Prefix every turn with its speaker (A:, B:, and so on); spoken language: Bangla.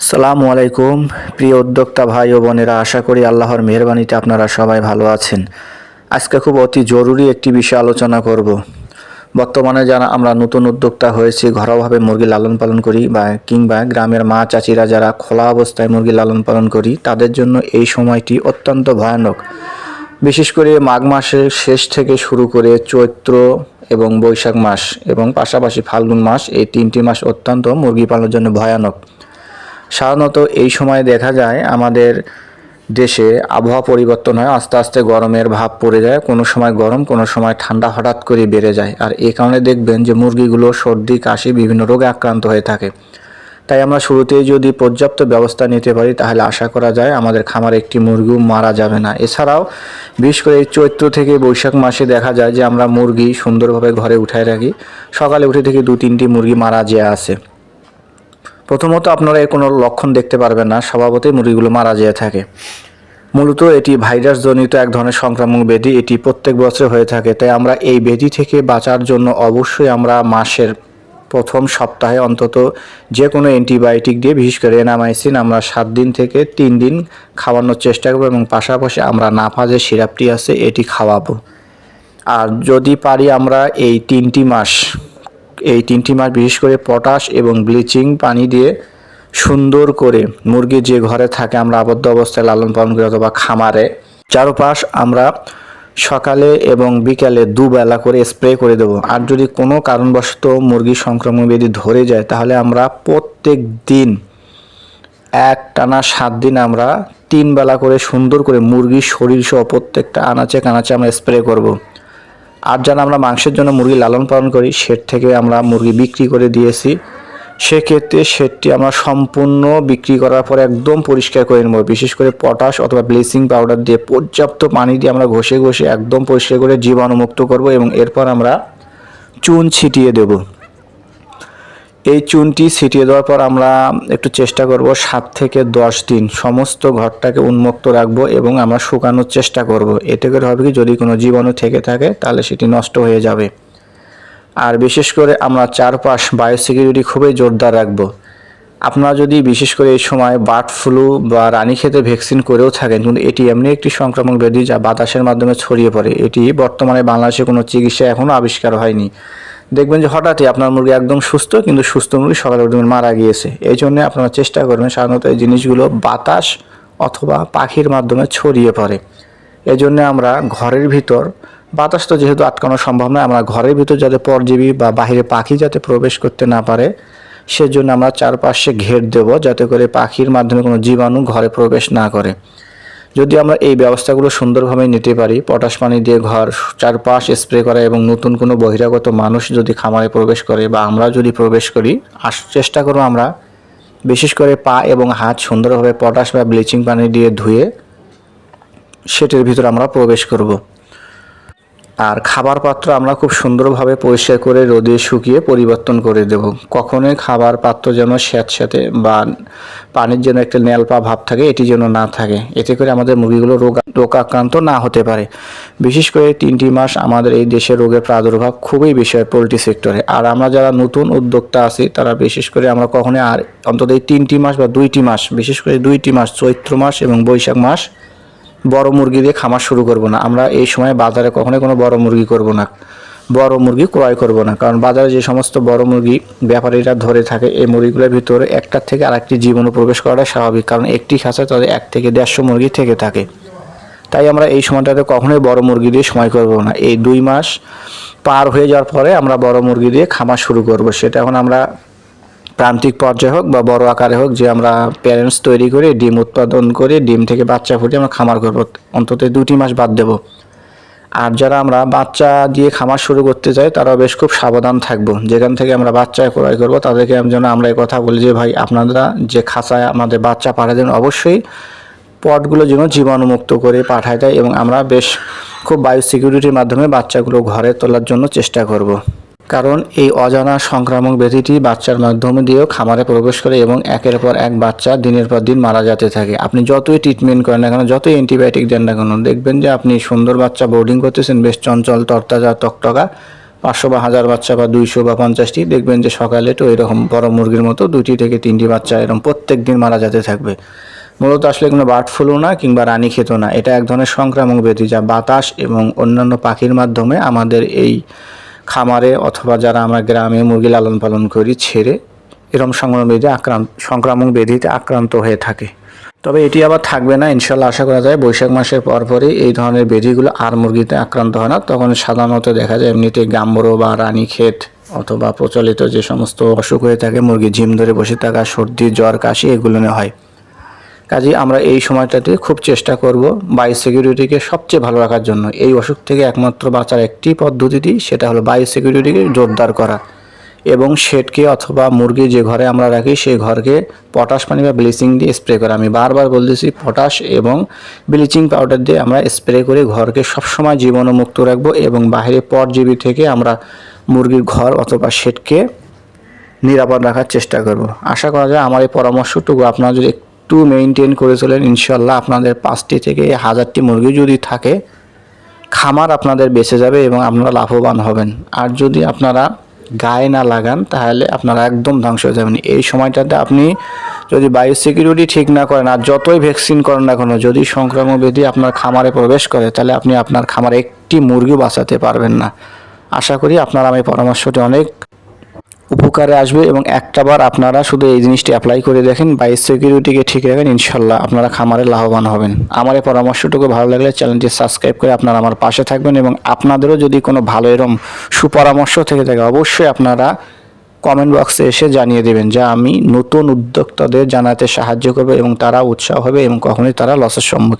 A: সালামু আলাইকুম, প্রিয় উদ্যোক্তা ভাই ও বোনেরা, আশা করি আল্লাহর মেহরবানিতে আপনারা সবাই ভালো আছেন। আজকে খুব অতি জরুরি একটি বিষয় আলোচনা করব। বর্তমানে যারা আমরা নতুন উদ্যোক্তা হয়েছি, ঘরোয়াভাবে মুরগি লালন পালন করি বা কিংবা গ্রামের মা চাচিরা যারা খোলা অবস্থায় মুরগি লালন পালন করি, তাদের জন্য এই সময়টি অত্যন্ত ভয়ানক। বিশেষ করে মাঘ মাসের শেষ থেকে শুরু করে চৈত্র এবং বৈশাখ মাস এবং পাশাপাশি ফাল্গুন মাস, এই তিনটি মাস অত্যন্ত মুরগি পালনের জন্য ভয়ানক। সাধারণত এই সময় দেখা যায় আমাদের দেশে আবহাওয়া পরিবর্তন হয়, আস্তে আস্তে গরমের ভাব পড়ে যায়, কোনো সময় গরম, কোনো সময় ঠান্ডা হঠাৎ করে বেড়ে যায়। আর এই কারণে দেখবেন যে মুরগিগুলো সর্দি, কাশি, বিভিন্ন রোগে আক্রান্ত হয়ে থাকে। তাই আমরা শুরুতেই যদি পর্যাপ্ত ব্যবস্থা নিতে পারি, তাহলে আশা করা যায় আমাদের খামারে একটি মুরগিও মারা যাবে না। এছাড়াও বিশেষ করে চৈত্র থেকে বৈশাখ মাসে দেখা যায় যে আমরা মুরগি সুন্দরভাবে ঘরে উঠায় রাখি। সকালে উঠে থেকে দু তিনটি মুরগি মারা যেয়ে আসে। প্রথমত আপনারা এর কোনো লক্ষণ দেখতে পারবেন না, স্বভাবতই মুরগিগুলো মারা যেয়ে থাকে। মূলত এটি ভাইরাস জনিত এক ধরনের সংক্রামক ব্যাধি, এটি প্রত্যেক বছর হয়ে থাকে। তাই আমরা এই ব্যাধি থেকে বাঁচার জন্য অবশ্যই আমরা মাসের প্রথম সপ্তাহে অন্তত যে কোনো অ্যান্টিবায়োটিক দিয়ে, বিশেষ করে এনামাইসিন, আমরা সাত দিন থেকে তিন দিন খাওয়ানোর চেষ্টা করব এবং পাশাপাশি আমরা নাফা যে সিরাপটি আছে, এটি খাওয়াবো। আর যদি পারি আমরা এই তিনটি মাস এই তিনটি মাস বিশেষ করে পটাশ এবং ব্লিচিং পানি দিয়ে সুন্দর করে মুরগি যে ঘরে থাকে, আমরা আবদ্ধ অবস্থায় লালন পালন করি অথবা খামারে চারপাশ আমরা সকালে এবং বিকালে দুবেলা করে স্প্রে করে দেবো আর যদি কোনো কারণবশত মুরগি সংক্রমণ ব্যাধি ধরে যায়, তাহলে আমরা প্রত্যেক দিন এক টানা সাত দিন আমরা তিন বেলা করে সুন্দর করে মুরগির শরীর সহ প্রত্যেকটা আনাচে কানাচে আমরা স্প্রে করব। আর যেন আমরা মাংসের জন্য মুরগি লালন পালন করি শেড থেকে আমরা মুরগি বিক্রি করে দিয়েছি। সেক্ষেত্রে শেডটি আমরা সম্পূর্ণ বিক্রি করার পর একদম পরিষ্কার করে নেব। বিশেষ করে পটাশ অথবা ব্লিচিং পাউডার দিয়ে পর্যাপ্ত পানি দিয়ে আমরা ঘষে ঘষে একদম পরিষ্কার করে জীবাণুমুক্ত করব এবং এরপর আমরা চুন ছিটিয়ে দেব। এই চুনটি ছিটিয়ে দেওয়ার পর আমরা একটু চেষ্টা করব সাত থেকে দশ দিন সমস্ত ঘরটাকে উন্মুক্ত রাখব এবং আমরা শুকানোর চেষ্টা করব। এতে করে হবে কি, যদি কোনো জীবাণু থেকে থাকে, তাহলে সেটি নষ্ট হয়ে যাবে। আর বিশেষ করে আমরা চারপাশ বায়োসিকিউরিটি খুবই জোরদার রাখব। আপনারা যদি বিশেষ করে এই সময় বার্ড ফ্লু বা রানীক্ষেতে ভ্যাকসিন করেও থাকেন, কিন্তু এটি এমনি একটি সংক্রামক ব্যাধি যা বাতাসের মাধ্যমে ছড়িয়ে পড়ে, এটি বর্তমানে বাংলাদেশে কোনো চিকিৎসা এখনও আবিষ্কার হয়নি। দেখবেন যে হঠাৎই আপনার মুরগি একদম সুস্থ, কিন্তু সুস্থ মুরগি সকালে উঠে মারা গিয়েছে। এই জন্য আপনারা চেষ্টা করবেন সাধারণত এই জিনিসগুলো বাতাস অথবা পাখির মাধ্যমে ছড়িয়ে পড়ে। এই জন্য আমরা ঘরের ভিতর, বাতাস তো যেহেতু আটকানো সম্ভব নয়, আমরা ঘরের ভিতর যাতে পরজীবী বা বাইরে পাখি যাতে প্রবেশ করতে না পারে, সেজন্য আমরা চারপাশে ঘের দেব যাতে করে পাখির মাধ্যমে কোনো জীবাণু ঘরে প্রবেশ না করে। যদি আমরা এই ব্যবস্থাগুলো সুন্দরভাবে নিতে পারি, পটাশ পানি দিয়ে ঘর চারপাশ স্প্রে করা এবং নতুন কোনো বহিরাগত মানুষ যদি খামারে প্রবেশ করে বা আমরা যদি প্রবেশ করি, আস চেষ্টা করব আমরা বিশেষ করে পা এবং হাত সুন্দরভাবে পটাশ বা ব্লিচিং পানি দিয়ে ধুয়ে সেটির ভিতর আমরা প্রবেশ করব। আর খাবার পাত্র আমরা খুব সুন্দরভাবে পরিষ্কার করে রোদে শুকিয়ে পরিবর্তন করে দেব। কখনোই খাবার পাত্র যেন স্যাঁতস্যাঁতে বা পানির যেন একটা নেলপা ভাব থাকে, এটি যেন না থাকে। এতে করে আমাদের মুরগিগুলো রোগ রোগাক্রান্ত না হতে পারে। বিশেষ করে তিনটি মাস আমাদের এই দেশে রোগের প্রাদুর্ভাব খুবই বেশি হয় পোলট্রি সেক্টরে। আর আমরা যারা নতুন উদ্যোক্তা আছি, তারা বিশেষ করে আমরা কখনোই আর অন্তত এই তিনটি মাস বা দুইটি মাস, বিশেষ করে দুইটি মাস, চৈত্র মাস এবং বৈশাখ মাস বড় মুরগি দিয়ে খামার শুরু করব না। আমরা এই সময় বাজারে কখনোই কোনো বড় মুরগি করব না। বড় মুরগি ক্রয় করব না। কারণ বাজারে যে সমস্ত বড় মুরগি ব্যাপারীরা ধরে থাকে, এই মুরগিগুলোর ভিতরে একটার থেকে আরেকটি জীবনে প্রবেশ করাটা স্বাভাবিক। কারণ একটি খাঁচায় তাদের এক থেকে দেড়শো মুরগি থেকে থাকে। তাই আমরা এই সময়টাতে কখনোই বড় মুরগি দিয়ে সময় করব না। এই দুই মাস পার হয়ে যাওয়ার পরে আমরা বড় মুরগি দিয়ে খামার শুরু করব। সেটা এখন আমরা প্রান্তিক পর্যায়ে হোক বা বড় আকারে হোক যে আমরা প্যারেন্টস তৈরি করে, ডিম উৎপাদন করে, ডিম থেকে বাচ্চা ফুটিয়ে আমরা খামার করব। অন্তত দুটি মাস বাদ দেব। আর যারা আমরা বাচ্চা দিয়ে খামার শুরু করতে চাই তারা বেশ খুব সাবধান থাকব। যেখান থেকে আমরা বাচ্চা ক্রয় করব, তাদেরকে যেন আমরা এই কথা বলি যে, ভাই, আপনারা যে খাঁচায় আমাদের বাচ্চা পাঠায় দেন, অবশ্যই পটগুলো যেন জীবাণুমুক্ত করে পাঠায় দেয় এবং আমরা বেশ খুব বায়ো সিকিউরিটির মাধ্যমে বাচ্চাগুলো ঘরে তোলার জন্য চেষ্টা করব। কারণ এই অজানা সংক্রামক ব্যাধিটি বাচ্চার মাধ্যমে দিয়েও খামারে প্রবেশ করে এবং একের পর এক বাচ্চা দিনের পর দিন মারা যেতে থাকে। আপনি যতই ট্রিটমেন্ট করেন না কেন, যতই অ্যান্টিবায়োটিক দেন না কেন, দেখবেন যে আপনি সুন্দর বাচ্চা বোর্ডিং করতেছেন, বেশ চঞ্চল, তরতাজা তকটকা পাঁচশো বা হাজার বাচ্চা বা দুইশো বা পঞ্চাশটি, দেখবেন যে সকালে তো এরকম বড় মুরগির মতো দুটি থেকে তিনটি বাচ্চা এরকম প্রত্যেক দিন মারা যেতে থাকবে। মূলত আসলে কোনো বার্ড ফ্লু না কিংবা রানী খেত না, এটা এক ধরনের সংক্রামক ব্যাধি যা বাতাস এবং অন্যান্য পাখির মাধ্যমে আমাদের এই খামারে অথবা যারা আমরা গ্রামে মুরগি লালন পালন করি, ছেড়ে এরম সংক্রামক ব্যাধি আক্রান্ত সংক্রামক বেধিতে আক্রান্ত হয়ে থাকে। তবে এটি আবার থাকবে না ইনশাল্লাহ আশা করা যায়। বৈশাখ মাসের পরপরই এই ধরনের বেধিগুলো আর মুরগিতে আক্রান্ত হয় না। তখন সাধারণত দেখা যায় এমনিতে গাম্বরো বা রানীক্ষেত অথবা প্রচলিত যে সমস্ত অসুখ হয়ে থাকে, মুরগি ঝিম ধরে বসে থাকা, সর্দি, জ্বর, কাশি এগুলো হয়। কাজে আমরা এই সময়টাতে খুব চেষ্টা করব বাই সিকিউরিটিকে সবচেয়ে ভালো রাখার জন্য। এই অসুখ থেকে একমাত্র বাঁচার একটি পদ্ধতিটি সেটা হলো বাই সিকিউরিটিকে জোরদার করা এবং শেডকে অথবা মুরগি যে ঘরে আমরা রাখি সেই ঘরকে পটাশ পানি বা ব্লিচিং দিয়ে স্প্রে করা। আমি বারবার বলতেছি পটাশ এবং ব্লিচিং পাউডার দিয়ে আমরা স্প্রে করে ঘরকে সবসময় জীবাণুমুক্ত রাখব এবং বাইরে পরজীবী থেকে আমরা মুরগির ঘর অথবা শেডকে নিরাপদ রাখার চেষ্টা করব। আশা করা যায় আমার এই পরামর্শটুকু আপনারা যদি একটু মেনটেন করে চলেন ইনশাল্লাহ আপনাদের পাঁচটি থেকে হাজারটি মুরগি যদি থাকে, খামার আপনাদের বেঁচে যাবে এবং আপনারা লাভবান হবেন। আর যদি আপনারা গায়ে না লাগান, তাহলে আপনারা একদম ধ্বংস হয়ে যাবেন। এই সময়টাতে আপনি যদি বায়ো সিকিউরিটি ঠিক না করেন, আর যতই ভ্যাকসিন করেন না কেন, যদি সংক্রামক ব্যাধি আপনার খামারে প্রবেশ করে, তাহলে আপনি আপনার খামারে একটি মুরগি বাঁচাতে পারবেন না। আশা করি আপনার আমি পরামর্শটি অনেক উপকারে আসবে এবং একটাবার আপনারা শুধু এই জিনিসটি অ্যাপ্লাই করে দেখেন বাই সিকিউরিটিকে ঠিক রাখেন ইনশাল্লাহ আপনারা খামারে লাভবান হবেন। আমার এই পরামর্শটুকু ভালো লাগলে চ্যানেলটি সাবস্ক্রাইব করে আপনারা আমার পাশে থাকবেন এবং আপনাদেরও যদি কোনো ভালো এরম সুপরামর্শ থেকে থাকে, অবশ্যই আপনারা কমেন্ট বক্সে এসে জানিয়ে দেবেন যা আমি নতুন উদ্যোক্তাদের জানাতে সাহায্য করবে এবং তারা উৎসাহ হবে এবং কখনোই তারা লসের সম্মুখীন